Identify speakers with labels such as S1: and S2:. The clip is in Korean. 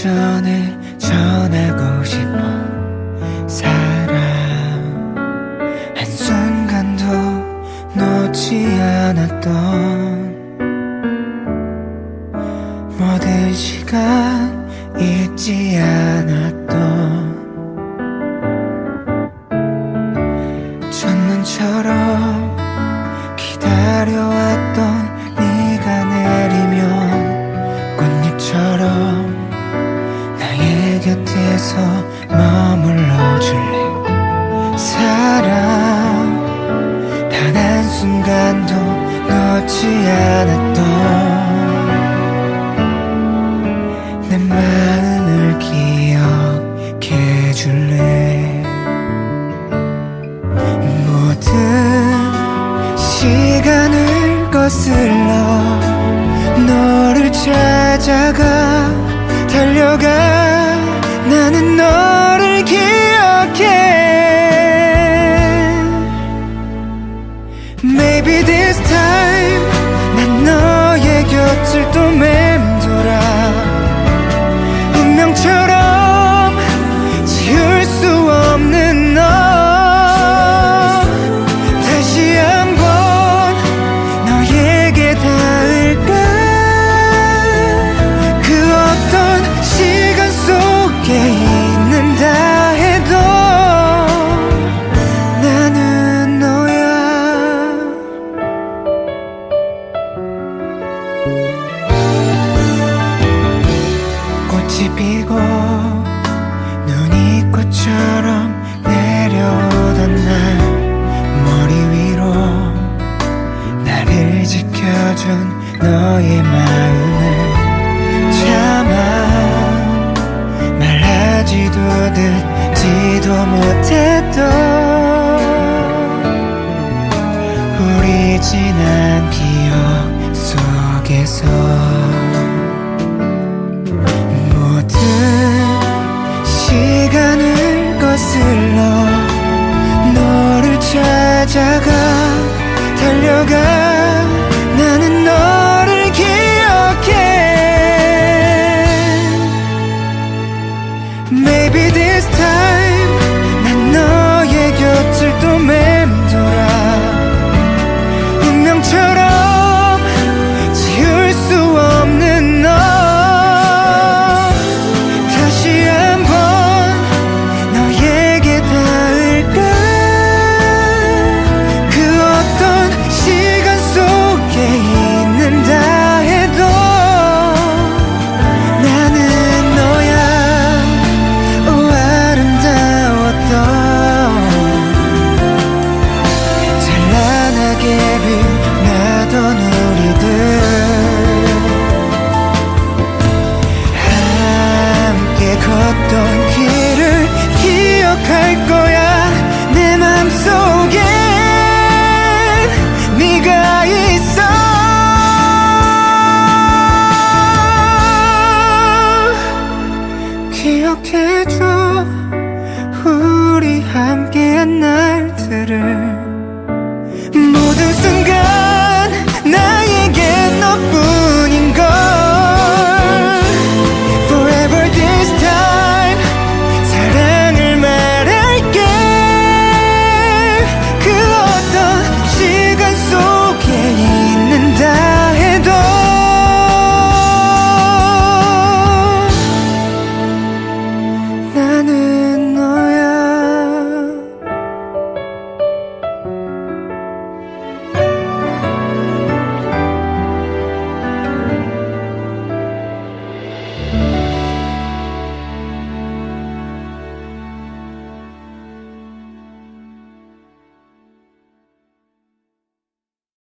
S1: 전에 전하고 싶어 사랑 한순간도 놓지 않았던 모든 시간 잊지 않았던 첫눈처럼 기다려왔던 네가 내리면 꽃잎처럼 곁에서 머물러 줄래? 사랑. 단 한순간도 놓지 않았던 내 마음을 기억해 줄래? 모든 시간을 거슬러 너를 찾아가 달려가 꽃이 피고 눈이 꽃처럼 내려오던 날 머리 위로 나를 지켜준 너의 마음을 참아 말하지도 듣지도 못했던 우리 지난 기억 속 속에서 모든 시간을 거슬러 너를 찾아가 달려가 太